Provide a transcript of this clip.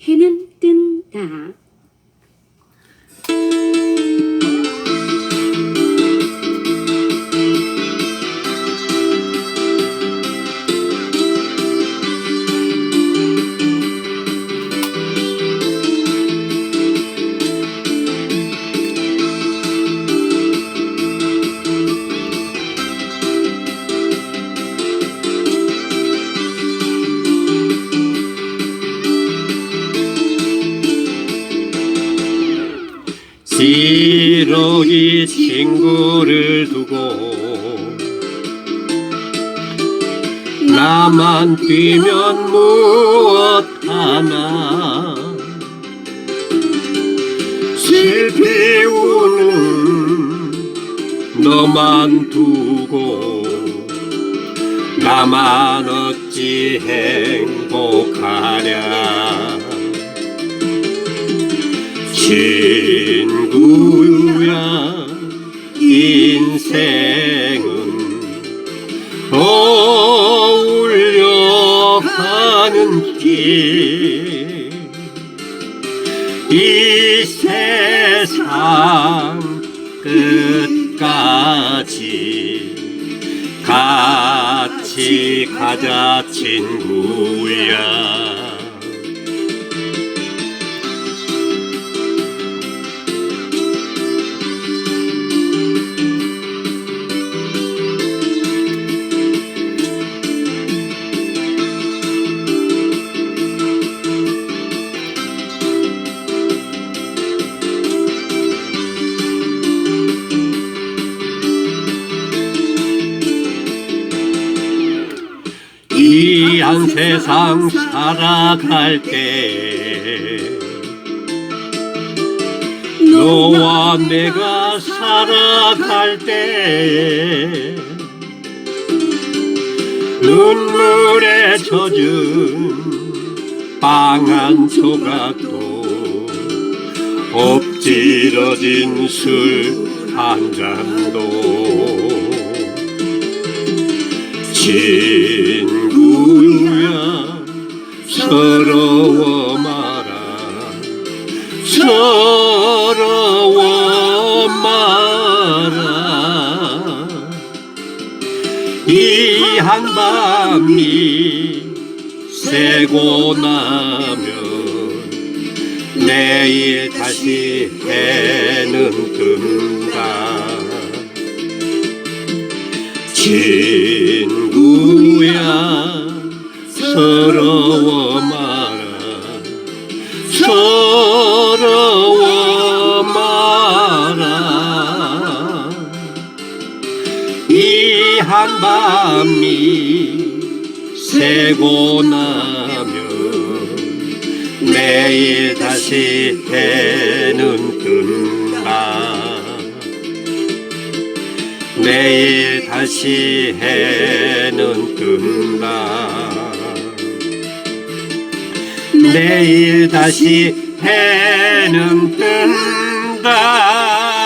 해는 뜬다. 시러기 친구를 두고 나만 뛰면 무엇 하나. 슬피 우는 너만 두고 나만 어찌 행복하랴 친구야. 인생은 어울려 가는 길. 이 세상 끝까지 같이 가자 친구야 이한 세상 살아갈 때 너와 내가 살아갈 때 눈물에 젖은 빵 한 조각도 엎질러진 술 한 잔도 친구야 서러워 마라 서러워 마라 이 한밤이 새고 나면 내일 다시 해는 뜬다. 친 구야? 서러워 마라 서러워 마라 이 한밤이 새고 나면 내일 다시 해는 뜬다 내일 다시 해는 뜬다 내일 다시 해는 뜬다